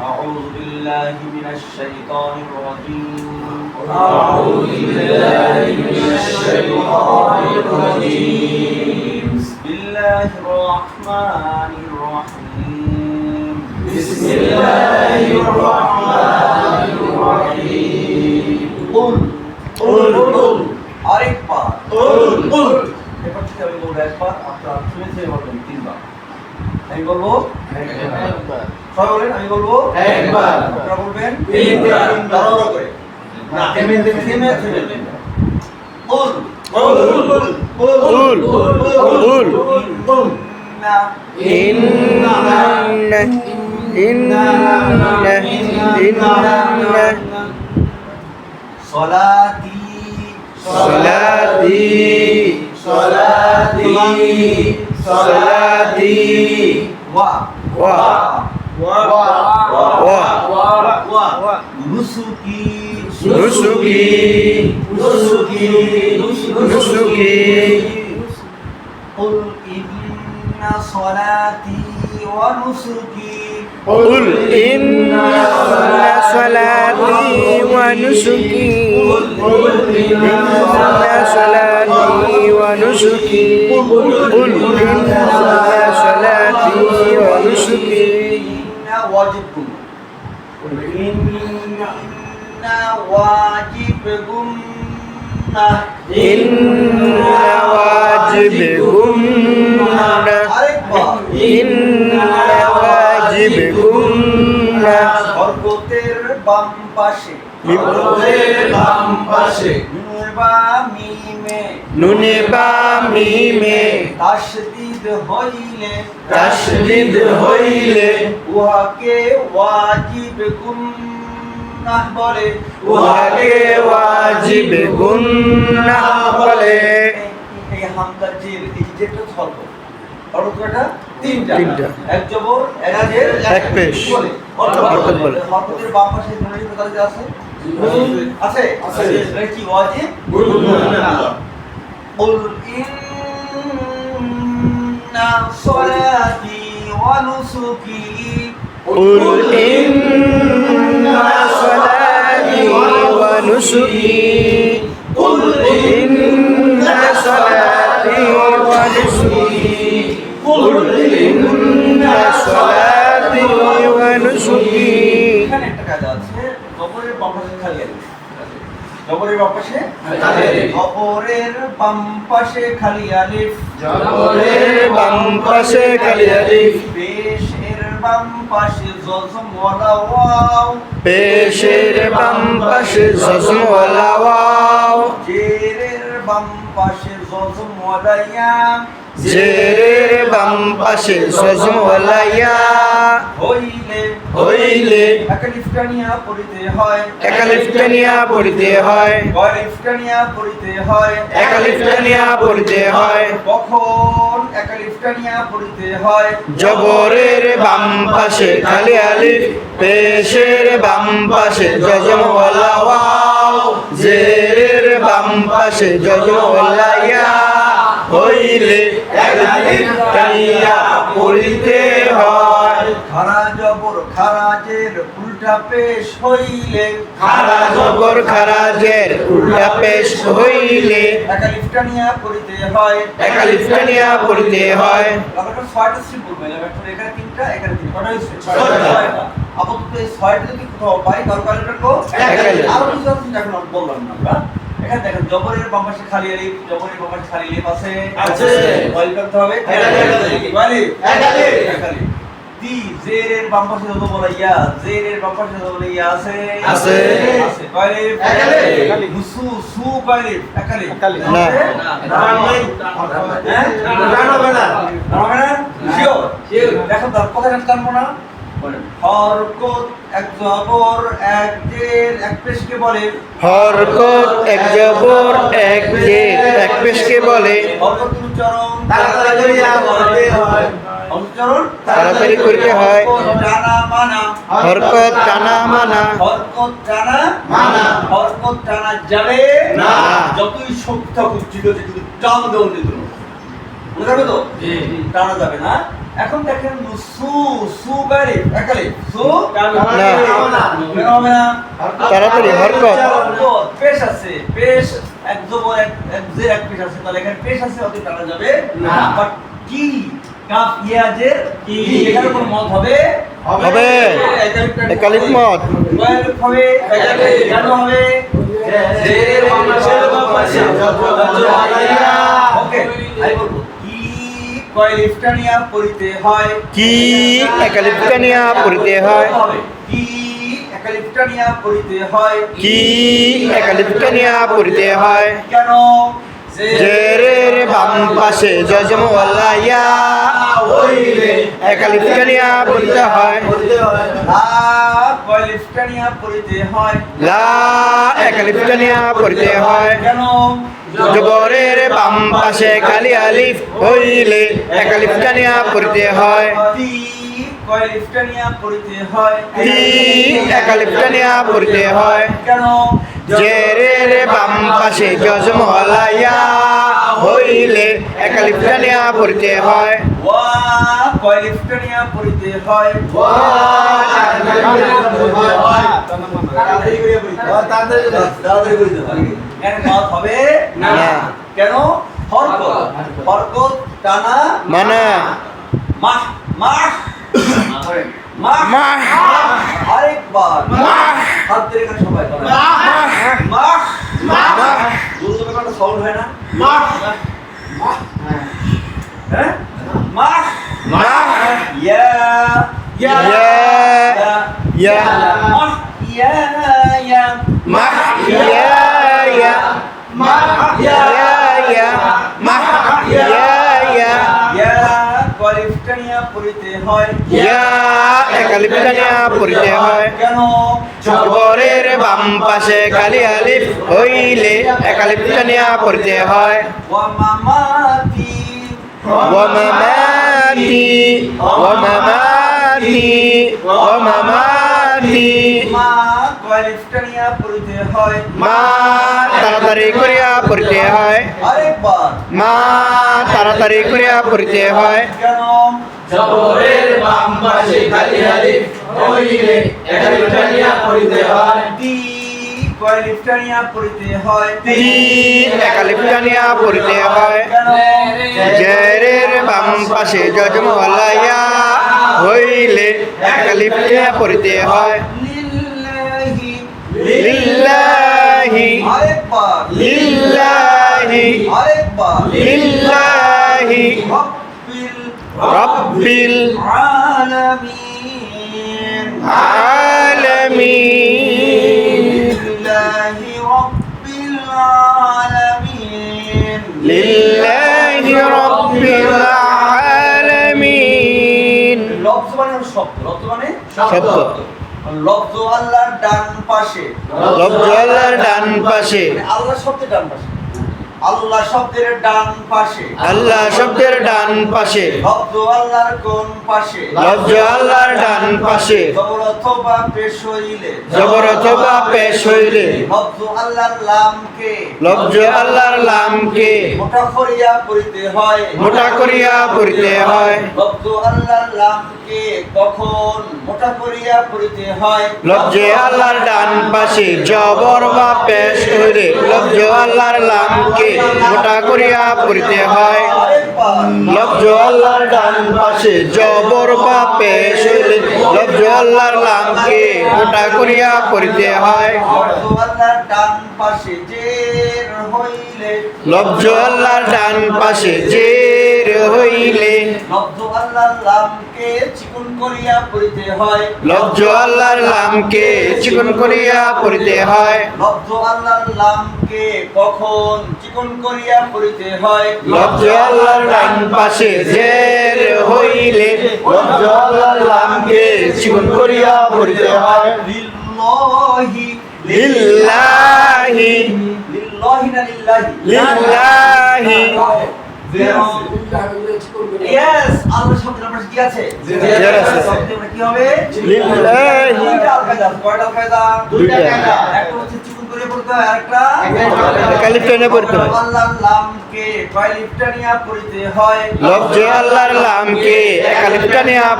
أعوذ بالله من الشيطان الرجيم أعوذ بالله من الشيطان الرجيم بسم الله الرحمن الرحيم بسم الله الرحمن الرحيم قل قل قل আরেকবার قل قل এবার থেকে আমি বলবো একবার আপনারা শুনে থেকে বলবেন তিনবার আমি বলব সবাই বলেন আমি বলব একবার আপনারা বলবেন তিনবার তাড়াতাড়ি করে না থেমে থেমে থেমে বল বল বল বল বল صلاتي صلاتي و و و و و نسكي نسكي نسكي نسكي قل إن صلاتي ونسكي قل إن صلاتي ونسكي قل إن صلاتي ونسكي قل إن صلاتي ونسكي إن واجبكم إن واجبكم إن واجبكن আরেকবার إن واجبكن বরকতের বাম পাশে বিপদের বাম পাশে নুনে বা মিমে। নুনে বা মিমে। তাসদিদ হইলে। তাসদিদ হইলে। উহাকে ওয়াজিব গুন্নাহ বলে। উহাকে ওয়াজিব গুন্নাহ বলে। এই হামদার জির এই যেটা ছন্দ অর্থটা তিনটা। এক জবর এক এক পেশ। বলে। হরকত বলে। বাম পাশে আছে আছে আছে। এটা কি ওয়াজিব গুন্নাহ قل إن صلاتي ونسكي قل إن صلاتي ونسكي قل إن صلاتي ونسكي قل إن صلاتي ونسكي একটা কাজ আছে। জবরের বাম খালি আলিফ জবরের বাম পাশে খালি আলিফ। জবরের খালি আলিফ খালি আলিফ জজম ওয়ালা ওয়াও ওয়াও জজম ওয়ালা ইয়া ইয়া হইলে হইলে একালিফটানিয়া পড়িতে হয়। একালিফটানিয়া পড়িতে হয়। গলিফটানিয়া পড়িতে হয়। একালিফটানিয়া পড়িতে হয়। কখন একালিফটানিয়া পড়িতে হয়? জবরের বাম পাশে খালি আলিফ পেশের বাম পাশে জজমওয়ালা ওয়াও জেরের বাম পাশে জজমওয়ালা ইয়া হইলে একালিফটানিয়া পড়িতে হয়। খারাজের উল্টা পেশ হইলে। খারা জবর খারাজের উল্টা পেশ হইলে। একালিফটানিয়া পড়িতে হয়। একালিফটানিয়া পড়িতে হয়। লাগাটা ছয়টা স্ট্রিপ বলবে এখানে তিনটা এখানে তিনটা। কটা হয়েছে। ছয়টা। আপাতত এই ছয়টা যদি কোথাও পাই কারও ক্যালেন্ডার কো আরও কিছু আছে এখন বললাম না আমরা। এখানে দেখেন জবরের বাম পাশে খালি আলিফ জবরের বাম পাশে খালি আলিফ আছে। আছে। ওয়াইল করতে হবে। একালি, একালি। একালি। দি জেরের বাম পাশে যত বলা ইয়া জেরের বাম পাশে যত বলা ইয়া আছে। আছে। আছে ওয়াইল একালি। মুসু সু ওয়াইল একালি। না। হ্যাঁ? জানাবে না। জানাবে না? শিওর দেখো তার কথা কাটবো না? হরকত এক জবর এক জের এক পেশকে বলে। হরকত এক জবর এক জের এক পেশকে বলে। হরকত উচ্চারণ তাড়াতাড়ি করিয়া বলতে হয়। উচ্চারণ তাড়াতাড়ি করিতে হয়। হরকত টানা মানা। হরকত টানা মানা। হরকত টানা মানা। হরকত টানা যাবে না। যতই শক্তি থাকুক ঠিক কিন্তু টান দেওয়া নিত না তো? টানা যাবে না। এখন দেখেন সু সু গাড়ি একালে। সু না। কেন হবে না? তাড়াতাড়ি হরকত। হরকত, পেশ আছে পেশ। এক জবর এক এক জের এক পেশ আছে তাহলে এখানে পেশ আছে অত টানা যাবে না। বাট কি? কাফ ইয়াজের কি? এখানে কোন মত হবে? হবে। একালিক মত। হবে কেন হবে। ওকে আমি বলব পড়িতে হয়? কি একালিপকানিয়া পড়িতে হয়? কি একালিফটানিয়া পড়িতে হয়? কি একালিপকানিয়া পড়িতে হয়? কেন? জেরের বাম পাশে জজম ইয়া হইলে একালিপকানিয়া পড়িতে হয়। পড়তে লা কয় লিফটানিয়া পড়িতে হয়। লা একালিপকানিয়া পড়িতে হয়। কেন? জবরের বাম পাশে খালি আলিফ হইলে একালিপকানিয়া পড়িতে হয়। তি কয় পড়িতে হয়? তি একালিপকানিয়া পড়িতে হয়। কেন? জেরের বাম পাশে জজম ইয়া হইলে একালিপকানিয়া পড়িতে হয়। ওয়া কয় পড়িতে হয়? তাড়াতাড়ি করে তাড়াতাড়ি করে তাড়াতাড়ি বলতে হয়। এর মত হবে? না। কেন? হরকত। হরকত। টানা মানে। মাহ মাহ মাহ মাহ। আরেকবার মাহ। হাত ধরে এখানে সবাই বলে। মাহ দুটো একটা সাউন্ড হয় না হ্যাঁ মাহ মাহ। ইয়া ইয়া ইয়া মাহ ইয়া ইয়া মাহ ইয়া ইয়া ইয়া ইয়া হয়। ইয়া পড়িতে হয়। কেন? জবরের বাম পাশে খালি আলিফ হইলে একালিপকানিয়া পড়িতে হয়। ওয়া মামাতি মা কোয়ালিফিকানিয়া পড়িতে হয়। মা তাড়াতাড়ি করিয়া পড়িতে হয়। আরেকবার। মা তাড়াতাড়ি করিয়া পড়িতে হয়। কেন? জবরের বাম পাশে খালি আলিফ হইলে একালিপকানিয়া পড়িতে হয়। তি কোয়ালিফিকানিয়া পড়িতে হয়? তি একালিপকানিয়া পড়িতে হয়। জেরের বাম পাশে জজমওয়ালাইয়া হইলে একালিপকানিয়া পড়িতে হয়। লিল্লাহি। লিল্লাহি। আরেকবার। লিল্লাহি। আরেকবার। লিল্লাহি। রব্বিল রব্বিল আলামিন। লিল্লাহি রব্বিল আলামিন। লফজ মানে শব্দ লফজ মানে শব্দ লফজ আল্লাহর ডান পাশে। লব্জ আল্লাহর ডান পাশে। মানে আল্লাহ শব্দের ডান পাশে। আল্লাহ শব্দের ডান পাশে। আল্লাহ শব্দের ডান পাশে। লফজ আল্লাহর কোন পাশে? লব্জ আল্লাহর ডান পাশে। জবর অথবা পেশ হইলে। জবর অথবা পেশ হইলে। লফজ আল্লাহর লামকে লব্জ আল্লাহর লামকে মোটা করিয়া পড়িতে হয়। মোটা করিয়া পড়িতে হয়। লব্জ আল্লাহর লামকে কখন মোটা করিয়া পড়িতে হয়? লব্জে আল্লাহর ডান পাশে। জবর বা পেশ হইলে। লব্জ আল্লাহর লামকে মোটা করিয়া পড়িতে হয়। লব্জ আল্লাহর ডান পাশে জবর বা পেশ হইলে লব্জ আল্লাহর লামকে মোটা করিয়া পড়িতে হয়। ডান পাশে জের হইলে লব্জ আল্লাহর ডান পাশে জের হইলে লব্জ আল্লাহর লামকে চিকুন করিয়া পড়িতে হয়। লব্জ আল্লাহর লামকে চিকন করিয়া পড়িতে হয় লব্জ আল্লাহর লামকে কখন চিকন করিয়া পড়িতে হয়? লব্জ আল্লাহর ডান পাশে জের হইলে লব্জ আল্লাহর লামকে করিয়া পড়িতে হয়। লিল্লাহি লিল্লাহি। লিল্লাহি না লিল্লাহি। লিল্লাহি। ইয়েস আল্লাহ শব্দের আমরা কি আছে? জের আছে। শব্দে কি হবে? লিল্লাহি। দুইটা কায়দা কয়টা কায়দা একটা হচ্ছে চিকুন করে পড়তে হয় পড়তে হয়। আল্লাহর নামকে কয় হয়? লফজে আল্লাহর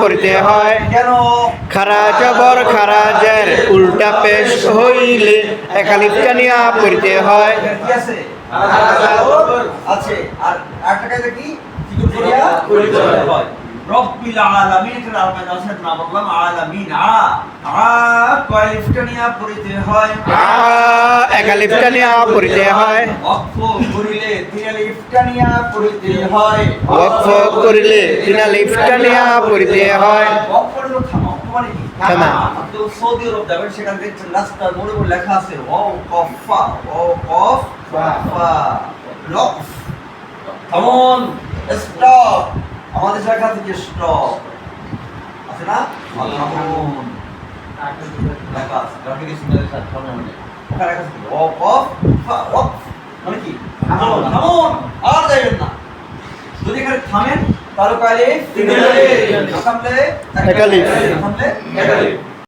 পড়িতে হয়। কেন? খারাজের উল্টা পেশ হইলে একালিফটা নিয়া পড়িতে হয়। কি আছে? আছে। আর একটা কি? কি করতে পড়িতে হয়। রব্বিল আলামিন এটা আলাদা আছে না বললাম আলামিন। আ আ কয় নিয়ে পড়িতে হয়। আ একালিফটা নিয়া পড়িতে হয়। অক্ষ করিলে তিন নিয়ে পড়িতে হয়। ওয়াকফ করিলে তিনা লিফটা পড়িতে হয়। অক্ষ হলো থামা মানে কি থামা। তো সৌদি আরব যাবেন সেখানে দেখছেন রাস্তার মোড়ে মোড়ে লেখা আছে ও কফা ও কফ ফা লক থামুন স্টপ আমাদের লেখা থেকে স্টপ আছে না? লেখা আছে। ওখানে লেখা আছে। মানে কি? থামুন। থামুন আর যাবেন না। যদি এখানে থামেন তাহলে কালে থামলে থামলে।